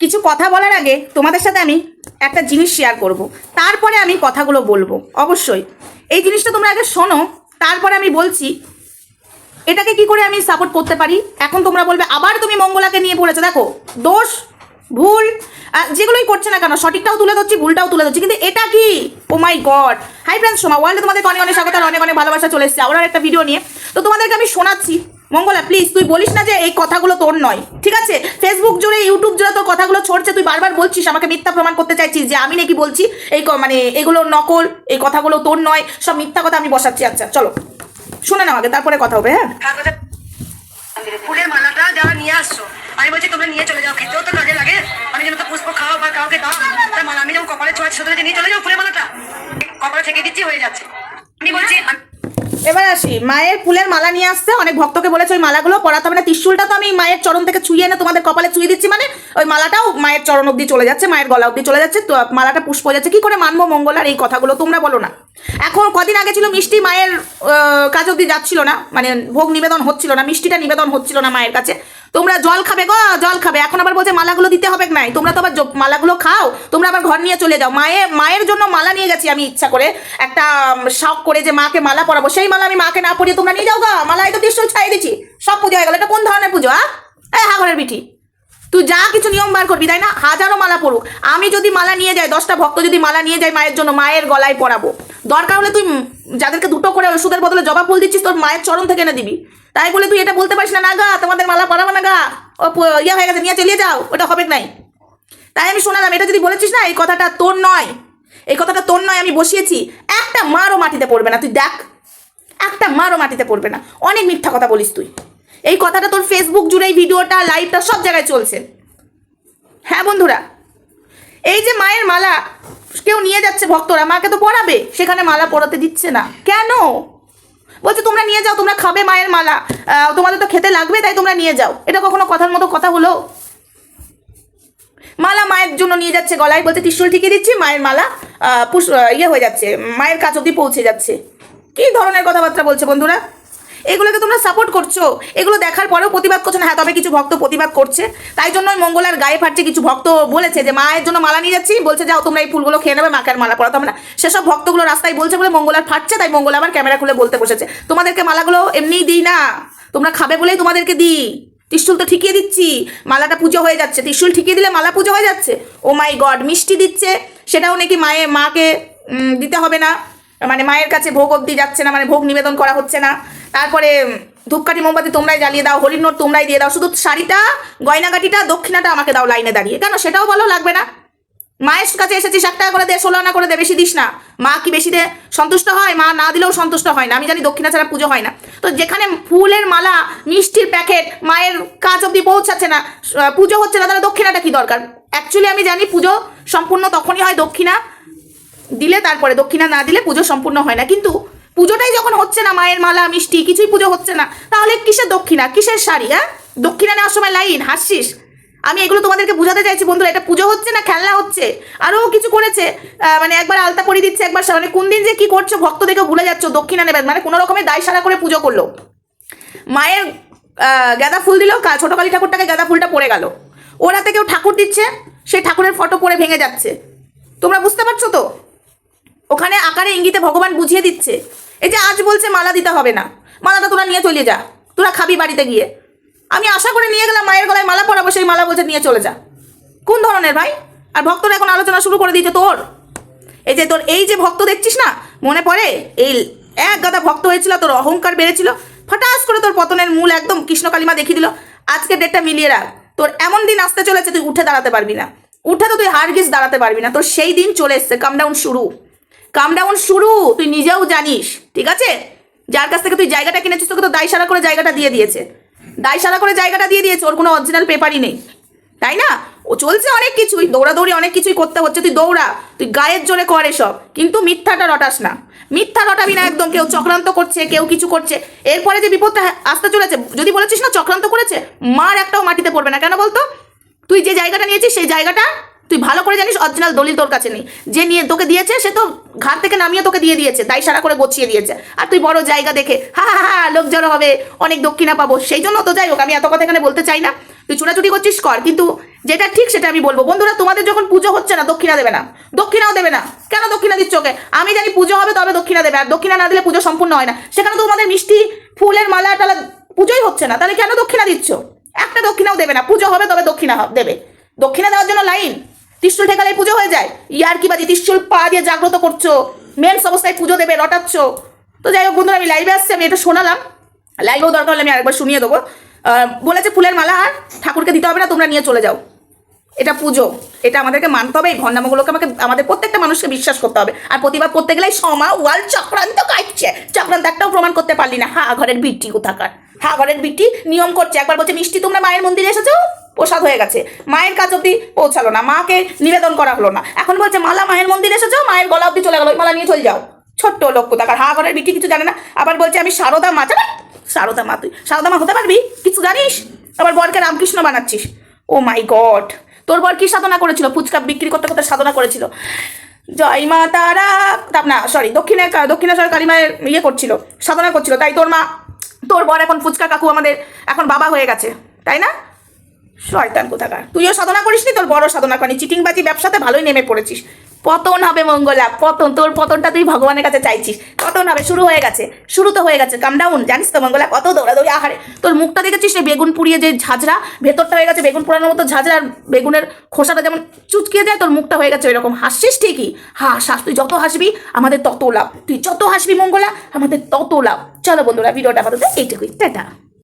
কিছু কথা বলার আগে তোমাদের সাথে আমি একটা জিনিস শেয়ার করব। তারপরে আমি কথাগুলো বলব, অবশ্যই। এই জিনিসটা তোমরা আগে শোনো, তারপরে আমি বলছি, এটাকে কি করে আমি সাপোর্ট করতে পারি? এখন তোমরা বলবে, আবার তুমি মঙ্গলাকে নিয়ে পড়েছো দেখো, দোষ, ভুল যেগুলোই করছে না কেন, সঠিকটাও তুলে ধরছি, ভুলটাও তুলে ধরছি, কিন্তু এটা কি? ও my god hi friends Soma ওয়ার্ল্ডে তোমাদেরকে অনেক অনেক স্বাগত অনেক অনেক ভালোবাসা চলে এসেছে। আবার একটা ভিডিও নিয়ে। তো তোমাদেরকে আমি শোনাচ্ছি মঙ্গলা প্লিজ তুই বলিস না যে এই কথাগুলো তোর নয়, ঠিক আছে? ফেসবুক জুড়ে ইউটিউব জুড়ে তোর কথাগুলো ছড়ছে, তুই বারবার বলছিস, আমাকে মিথ্যা প্রমাণ করতে চাইছিস যে আমি নাকি বলছি, এই মানে এগুলো নকল, এই কথাগুলো তোর নয়, সব মিথ্যা কথা আমি বসাচ্ছি আচ্ছা চলো। শুনে নাও আগে, তারপরে কথা হবে হ্যাঁ? মন্দিরে ফুলের মালাটা যারা নিয়ে আসছো, আমি বলছি তোমরা নিয়ে চলে যাও, খেতেও তো কাজে লাগে। আমি যেন তো পুষ্প খাও বা কাউকে দাও, তার মালা আমি যেমন কপালে ছোঁয়া সাথে নিয়ে চলে যাও ফুলের মালাটা। কপালে থেকে দিচ্ছি, হয়ে যাচ্ছে। আমি বলছি এবার আসি। মায়ের ফুলের মালা নিয়ে আসছে। অনেক ভক্তকে বলেছে ওই মালাগুলো পরাতে হবে না। ত্রিশুলটা তো আমি মায়ের চরণ থেকে ছুঁয়ে এনে তোমাদের কপালে ছুঁয়ে দিচ্ছি মানে ওই মালাটাও মায়ের চরণ অব্দি চলে যাচ্ছে, মায়ের গলা অব্দি চলে যাচ্ছে। তো মালাটা পুষ্প যাচ্ছে। কি করে মানবো মঙ্গলার এই কথাগুলো? তোমরা বলো না। এখন কদিন আগে ছিল মিষ্টি মায়ের কাজ অব্দি যাচ্ছিল না। মানে ভোগ নিবেদন হচ্ছিল না, মিষ্টিটা নিবেদন হচ্ছিল না মায়ের কাছে। তোমরা জল খাবে গো, জল খাবে। এখন আবার বলছে, মালাগুলো দিতে হবে নাই। তোমরা তো আবার মালাগুলো খাও। তোমরা আবার ঘর নিয়ে চলে যাও। মায়ের মায়ের জন্য মালা নিয়ে গেছি আমি ইচ্ছা করে। একটা শখ করে যে মাকে মালা পরাবো। সেই মালা আমি মাকে না পরিয়ে তোমরা নিয়ে যাও গা। মালাই তো ত্রিশুল ছাই দিচ্ছি। সব পুজো হয়ে গেল। এটা কোন ধরনের পুজো হ্যাঁ এই হাগরের বিটি তুই যা কিছু নিয়ম বার করবি, তাই না? হাজারো মালা পড়ুক আমি যদি মালা নিয়ে যাই, দশটা ভক্ত যদি মালা নিয়ে যায় মায়ের জন্য, মায়ের গলায় পরাবো। দরকার হলে তুই যাদেরকে দুটো করে ওষুধের বদলে জবা ফুল দিচ্ছিস, তোর মায়ের চরণ থেকে এনে দিবি। তাই বলে তুই এটা বলতে পারিস না না গা, তোমাদের মালা পরাবো না গা। ও ইয়ে হয়ে গেছে, নিয়ে চালিয়ে যাও। ওটা হবে নাই। তাই আমি শোনালাম, এটা যদি বলেছিস না, এই কথাটা তোর নয়। এই কথাটা তোর নয়, আমি বসিয়েছি। একটা মারও মাটিতে পড়বে না। তুই দেখ, একটা মারও মাটিতে পড়বে না। অনেক মিথ্যা কথা বলিস তুই। এই কথাটা তোর ফেসবুক জুড়ে এই ভিডিওটা লাইভটা সব জায়গায় চলছে। হ্যাঁ বন্ধুরা, এই যে মায়ের মালা কেউ নিয়ে যাচ্ছে ভক্তরা, মাকে তো পরাবে, সেখানে মালা পড়াতে দিচ্ছে না। কেন? বলছে, তোমরা নিয়ে যাও, তোমরা খাবে মায়ের মালা। তোমাদের তো খেতে লাগবে, তাই তোমরা নিয়ে যাও। এটা কখনো কথার মতো কথা হলো? মালা মায়ের জন্য নিয়ে যাচ্ছে গলায় বলতে ত্রিশুল ঠিকই দিচ্ছি, মায়ের মালা ইয়ে হয়ে যাচ্ছে, মায়ের কাছ অব্দি পৌঁছে যাচ্ছে। কি ধরনের কথাবার্তা বলছে বন্ধুরা? এগুলোকে তোমরা সাপোর্ট করছ। এগুলো দেখার পরেও প্রতিবাদ করছ না। হ্যাঁ তবে কিছু ভক্ত প্রতিবাদ করছে। তাই জন্য মঙ্গলার গায়ে ফাটছে, কিছু ভক্ত বলেছে যে, মায়ের জন্য মালা নিয়ে যাচ্ছি। বলছে, যাও, তোমরা এই ফুলগুলো খেয়ে নেবে, মাকে আর মালা হবে না। সেসব ভক্তগুলো রাস্তায় বলছে বলে মঙ্গলার ফাটছে, তাই মঙ্গল আবার ক্যামেরা খুলে বলতে বসেছে। তোমাদেরকে মালাগুলো এমনিই দিই না। তোমরা খাবে বলেই তোমাদেরকে দিই। ত্রিশুল তো ঠিকিয়ে দিচ্ছি। মালাটা পুজো হয়ে যাচ্ছে। ত্রিশুল ঠিকিয়ে দিলে মালা পুজো হয়ে যাচ্ছে। ও মাই গড, মিষ্টি দিচ্ছে। সেটাও নাকি মায়ে, মাকে দিতে হবে না। মানে মায়ের কাছে ভোগ অব্দি যাচ্ছে না। মানে ভোগ নিবেদন করা হচ্ছে না। তারপরে ধূপকাঠি মোমবাতি তোমরাই জ্বালিয়ে দাও হরিণ নোট তোমরাই দিয়ে দাও, শুধু শাড়িটা, গয়নাগাটিটা, দক্ষিণাটা আমাকে দাও লাইনে দাঁড়িয়ে। কেন সেটাও বলো, লাগবে না। মায়ের কাছে এসেছিস, এক টাকা করে দে, ষোলো আনা করে দে, বেশি দিস না। মা কি বেশি দে, সন্তুষ্ট হয়? মা না দিলেও সন্তুষ্ট হয় না। আমি জানি দক্ষিণা ছাড়া পুজো হয় না। তো যেখানে ফুলের মালা, মিষ্টির প্যাকেট, মায়ের কাজ অব্দি পৌঁছাচ্ছে না পুজো হচ্ছে না, তাহলে দক্ষিণাটা কি দরকার? অ্যাকচুয়ালি আমি জানি পুজো সম্পূর্ণ তখনই হয় দক্ষিণা দিলে, তারপরে দক্ষিণা না দিলে পুজো সম্পূর্ণ হয় না। কিন্তু পুজোটাই যখন হচ্ছে না, মায়ের মালা, মিষ্টি, কিছুই পুজো হচ্ছে না, তাহলে কিসের দক্ষিণা? কিসের শাড়ি হ্যাঁ? দক্ষিণা নেওয়ার সময় লাইন, হাসছিস? আমি এগুলো তোমাদেরকে বোঝাতে চাইছি, বন্ধুরা, এটা পুজো হচ্ছে না, খেলনা হচ্ছে? আরও কিছু করেছে মানে একবার আলতা পরিয়ে দিচ্ছে, একবার মানে কোন দিন যে কি করছ ভক্ত দেখে ভুলে যাচ্ছ, দক্ষিণা নেবেন মানে কোনো রকমের দায় সারা করে পুজো করল। মায়ের গাঁদা ফুল দিল ছোট কালী ঠাকুরটাকে গাঁদা ফুলটা পড়ে গেল। ওর হাতে কেউ ঠাকুর দিচ্ছে সেই ঠাকুরের ফটো পড়ে ভেঙে যাচ্ছে। তোমরা বুঝতে পারছ তো? ওখানে আকারে ইঙ্গিতে ভগবান বুঝিয়ে দিচ্ছে। এই যে আজ বলছে মালা দিতে হবে না। মালাটা তোরা নিয়ে চলে যা। তোরা খাবি বাড়িতে গিয়ে। আমি আশা করে নিয়ে গেলাম, মায়ের গলায় মালা পরাবো, সেই মালা বলছে নিয়ে চলে যা। কোন ধরনের ভাই? আর ভক্তরা এখন আলোচনা শুরু করে দিয়েছে তোর। এই যে তোর, এই যে ভক্ত দেখছিস না? মনে পড়ে? এই এক গাদা ভক্ত হয়েছিল, তোর অহংকার বেড়েছিল। হঠাৎ করে তোর পতনের মূল একদম কৃষ্ণ কালিমা দেখিয়ে দিল। আজকে ডেটটা মিলিয়ে রাখ। তোর এমন দিন আসতে চলেছে, তুই উঠে দাঁড়াতে পারবি না। উঠে তো তুই হারগিস, দাঁড়াতে পারবি না। তোর সেই দিন চলে এসছে কামডাউন শুরু। কাম ডাউন শুরু। তুই নিজেও জানিস, ঠিক আছে? যার কাছ থেকে তুই জায়গাটা কিনেছিস, তোকে তো দায় সারা করে জায়গাটা দিয়ে দিয়েছে। দায় সারা করে জায়গাটা দিয়ে দিয়েছে, ওর কোনো অরিজিনাল পেপারই নেই। তাই না? ও চলছে অনেক কিছুই, দৌড়াদৌড়ি অনেক কিছুই করতে হচ্ছে। তুই দৌড়া, তুই গায়ের জোরে কর এসব। কিন্তু মিথ্যাটা রটাস না। মিথ্যা রটাবি না একদম, কেউ চক্রান্ত করছে, কেউ কিছু করছে। এরপরে যে বিপদটা আসতে চলেছে, যদি বলেছিস না চক্রান্ত করেছে, মার একটাও মাটিতে পড়বে না। কেন বলতো? তুই যে জায়গাটা নিয়েছিস, সেই জায়গাটা তুই ভালো করে জানিস অরিজিনাল দলিল তোর কাছে নেই। যে নিয়ে তোকে দিয়েছে, সে তো ঘাট থেকে নামিয়ে তোকে দিয়ে দিয়েছে, তাই সারা করে গছিয়ে দিয়েছে। আর তুই বড় জায়গা দেখে, হা হা হা, লোক জড়ো হবে, অনেক দক্ষিণা পাবো। সেই জন্য তো যাই হোক, আমি এত কথা এখানে বলতে চাই না। তুই চুরাচুরি করছিস, কর। কিন্তু যেটা ঠিক সেটা আমি বলব। বন্ধুরা, তোমাদের যখন পুজো হচ্ছে না, দক্ষিণা দেবে না। দক্ষিণাও দেবে না। কেন দক্ষিণা দিচ্ছ ওকে? আমি জানি পুজো হবে, তবে দক্ষিণা দেবে। আর দক্ষিণা না দিলে পুজো সম্পূর্ণ হয় না। সেখানে তো তোমাদের মিষ্টি, ফুলের মালা, টালা পুজোই হচ্ছে না। তাহলে কেন দক্ষিণা দিচ্ছ? একটা দক্ষিণাও দেবে না। পুজো হবে, তবে দক্ষিণা দেবে। দক্ষিণা দেওয়ার জন্য লাইন। ত্রিশুল ঠেকালে পুজো হয়ে যায়। ইয়ার কি বাজি? ত্রিশুল পা দিয়ে জাগ্রত করছ। মেন্স অবস্থায় পুজো দেবে, রটাচ্ছ। তো যাই হোক বন্ধুরা, আমি লাইভে আসছি, আমি এটা শোনালাম। লাইভেও দরকার হলে আমি আরেকবার শুনিয়ে দেবো। বলেছে ফুলের মালা আর ঠাকুরকে দিতে হবে না, তোমরা নিয়ে চলে যাও। এটা পুজো, এটা আমাদেরকে মানতে হবে, এই ভণ্ডামগুলোকে আমাকে, আমাদের প্রত্যেকটা মানুষকে বিশ্বাস করতে হবে। আর প্রতিবাদ করতে গেলে সমা ওয়াল চক্রান্ত কাটছে। চক্রান্ত একটাও প্রমাণ করতে পারলি না। হা, ঘরের বিটি কোথাকার? হা, ঘরের বিটি নিয়ম করছে। একবার বলছে, মিষ্টি, তোমরা মায়ের মন্দিরে এসেছ? প্রসাদ হয়ে গেছে। মায়ের কাছ অব্দি পৌঁছালো না। মাকে নিবেদন করা হলো না। এখন বলছে, মালা, মায়ের মন্দির এসেছ? মায়ের গলা অব্দি চলে গেলো। মালা নিয়ে চলে যাও। ছোট্ট লোক কোথাকার? হা ঘরের বিটি কিছু জানে না? আবার বলছে, আমি সারদা মা। জানা সারদা মা তুই। সারদা মা হতে পারবি? কিছু জানিস? আবার বরকে রামকৃষ্ণ বানাচ্ছিস। ও মাই গড! তোর বর কি সাধনা করেছিল? ফুচকা বিক্রি করতে করতে সাধনা করেছিল? জয় মা তারা না সরি দক্ষিণে দক্ষিণেশ্বর কালী মায়ের ইয়ে করছিল, সাধনা করছিল। তাই তোর মা, তোর বর এখন ফুচকা কাকু আমাদের, এখন বাবা হয়ে গেছে। তাই না? শয়তান কোথাকার? তুইও সাধনা করিসনি? তোর বড় সাধনা করিনি। চিটিংবাজি ব্যবসাতে ভালোই নেমে পড়েছিস। পতন হবে মঙ্গলা, পতন। তোর পতনটা তুই ভগবানের কাছে চাইছিস। পতন হবে, শুরু হয়ে গেছে। শুরু তো হয়ে গেছে। কাম ডাউন জানিস তো মঙ্গলা, কত দৌড়াদৌড়ি, আহারে। তোর মুখটা দেখেছিস রে, বেগুন পুড়িয়ে যে ঝাঁঝরা? ভেতরটা হয়ে গেছে বেগুন পোড়ানোর মতো ঝাঁঝরা, আর বেগুনের খোসাটা যেমন চুচকিয়ে যায়, তোর মুখটা হয়ে গেছে ওইরকম। হাসছিস ঠিকই। হাস হাস, তুই যত হাসবি, আমাদের তত লাভ। তুই যত হাসবি মঙ্গলা, আমাদের তত লাভ। চলো বন্ধুরা, ভিডিওটা আপাতত এইটুকুই। টাটা।